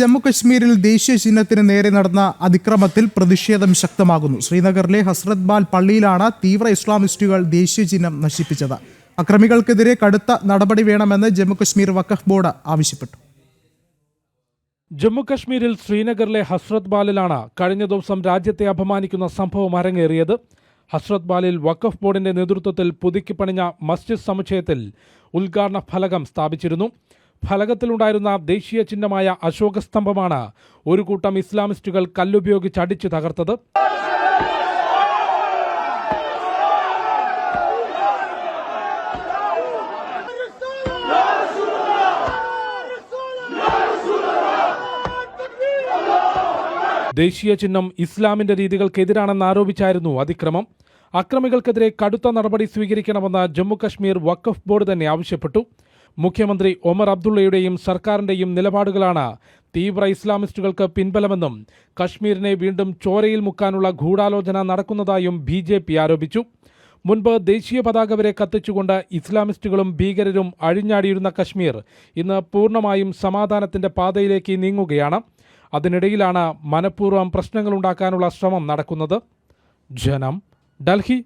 ജമ്മുകശ്മീരിൽ ദേശീയ ചിഹ്നത്തിന് നേരെ നടന്ന അതിക്രമത്തിൽ പ്രതിഷേധം ശക്തമാകുന്നു. ശ്രീനഗറിലെ ഹസ്രത് ബാൽ പള്ളിയിലാണ് തീവ്ര ഇസ്ലാമിസ്റ്റുകൾ ദേശീയ ചിഹ്നം നശിപ്പിച്ചത്. അക്രമികൾക്കെതിരെ കടുത്ത നടപടി വേണമെന്ന് ജമ്മുകശ്മീർ വഖഫ് ബോർഡ് ആവശ്യപ്പെട്ടു. ജമ്മുകശ്മീരിൽ ശ്രീനഗറിലെ ഹസ്രത് ബാലിലാണ് കഴിഞ്ഞ ദിവസം രാജ്യത്തെ അപമാനിക്കുന്ന സംഭവം അരങ്ങേറിയത്. ഹസ്രത് ബാലിൽ വഖഫ് ബോർഡിന്റെ നേതൃത്വത്തിൽ പുതുക്കി പണിഞ്ഞ മസ്ജിദ് സമുച്ചയത്തിൽ ഉദ്ഘാടന ഫലകം സ്ഥാപിച്ചിരുന്നു. ഫലകത്തിലുണ്ടായിരുന്ന ദേശീയ ചിഹ്നമായ അശോകസ്തംഭമാണ് ഒരു കൂട്ടം ഇസ്ലാമിസ്റ്റുകൾ കല്ലുപയോഗിച്ച് അടിച്ചു തകർത്തത്. ദേശീയ ചിഹ്നം ഇസ്ലാമിന്റെ രീതികൾക്കെതിരാണെന്ന് ആരോപിച്ചായിരുന്നു അതിക്രമം. അക്രമികൾക്കെതിരെ കടുത്ത നടപടി സ്വീകരിക്കണമെന്ന് ജമ്മുകശ്മീർ വഖഫ് ബോർഡ് തന്നെ ആവശ്യപ്പെട്ടു. മുഖ്യമന്ത്രി ഒമർ അബ്ദുള്ളയുടെയും സർക്കാരിന്റെയും നിലപാടുകളാണ് തീവ്ര ഇസ്ലാമിസ്റ്റുകൾക്ക് പിൻബലമെന്നും കശ്മീരിനെ വീണ്ടും ചോരയിൽ മുക്കാനുള്ള ഗൂഢാലോചന നടക്കുന്നതായും ബി ജെ പി ആരോപിച്ചു. മുൻപ് ദേശീയ പതാക വരെ കത്തിച്ചുകൊണ്ട് ഇസ്ലാമിസ്റ്റുകളും ഭീകരരും അഴിഞ്ഞാടിയിരുന്ന കശ്മീർ ഇന്ന് പൂർണമായും സമാധാനത്തിന്റെ പാതയിലേക്ക് നീങ്ങുകയാണ്. അതിനിടയിലാണ് മനഃപൂർവം പ്രശ്നങ്ങളുണ്ടാക്കാനുള്ള ശ്രമം നടക്കുന്നത്. ജനം ഡൽഹി